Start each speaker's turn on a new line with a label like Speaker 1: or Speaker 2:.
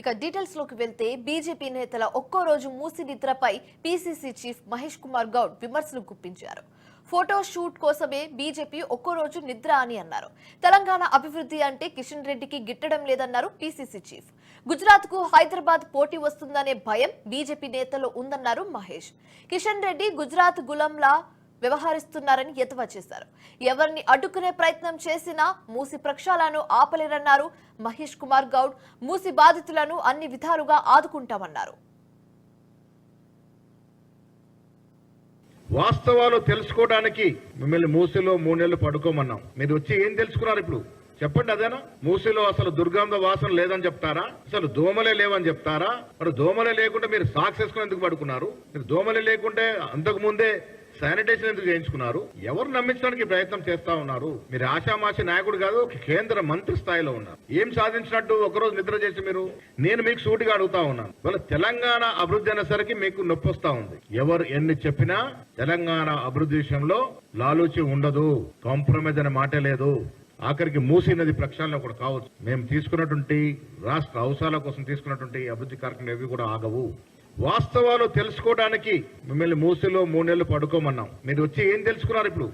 Speaker 1: ఇక డీటెయిల్స్లోకి వెళ్తే బీజేపీ నేతల ఒక్కో రోజు మూసి నిద్రపై పీసీసీ చీఫ్ మహేష్ కుమార్ గౌడ్ విమర్శలు గుప్పించారు. ఫోటో షూట్ కోసమే బీజేపీ ఒక్కో రోజు నిద్ర అని అన్నారు. తెలంగాణ అభివృద్ధి అంటే కిషన్ రెడ్డికి గిట్టడం లేదన్నారు పీసీసీ చీఫ్ గుజరాత్కు హైదరాబాద్ పోటీ వస్తుందనే భయం బీజేపీ నేతలు ఉందన్నారు మహేష్. కిషన్ రెడ్డి గుజరాత్ గులంలా వ్యవహరిస్తున్నారని ఎద్దేవా చేశారు. ఎవరిని అడ్డుకునే ప్రయత్నం చేసినా మూసి ప్రక్షాలను ఆపలేరన్నారు మహేష్ కుమార్ గౌడ్. మూసి బాధితులను అన్ని విధాలుగా ఆదుకుంటామన్నారు.
Speaker 2: వాస్తవాలు తెలుసుకోవడానికి మిమ్మల్ని మూసిలో మూడు నెలలు పడుకోమన్నాం. మీరు వచ్చి ఏం తెలుసుకున్నారు ఇప్పుడు? చెప్పండి అదేనా? మూసిలో అసలు దుర్గంధ వాసన లేదని చెప్తారా? అసలు దోమలే లేవని చెప్తారా? మరి దోమలే లేకుంటే మీరు సాక్స్ వేసుకుని ఎందుకు పడుకున్నారు. మీరు దోమలే లేకుంటే అంతకు ముందే శానిటేషన్ ఎందుకు చేయించుకున్నారు? ఎవరు నమ్మించడానికి ప్రయత్నం చేస్తా ఉన్నారు? మీరు ఆశామాష నాయకుడు కాదు కేంద్ర మంత్రి స్థాయిలో ఉన్నారు. ఏం సాధించినట్టు ఒకరోజు నిద్ర చేసి మీరు? నేను మీకు సూటిగా అడుగుతా ఉన్నాను. ఇవాళ తెలంగాణ అభివృద్ధి అనేసరికి మీకు నొప్పి వస్తా ఉంది. ఎవరు ఎన్ని చెప్పినా తెలంగాణ అభివృద్ధి విషయంలో లాలూచి ఉండదు కాంప్రమైజ్ అనే మాటే లేదు. ఆఖరికి మూసీ నది ప్రక్షాళన కూడా కావచ్చు. మేము తీసుకున్నటువంటి రాష్ట్ర అవసరాల కోసం తీసుకున్నటువంటి అభివృద్ధి కార్యక్రమాలు ఏవి కూడా ఆగవు. వాస్తవాలు తెలుసుకోవడానికి మిమ్మల్ని మూసలో మూడు నెలలు పడుకోమన్నాం. మీరు వచ్చి ఏం తెలుసుకున్నారు ఇప్పుడు?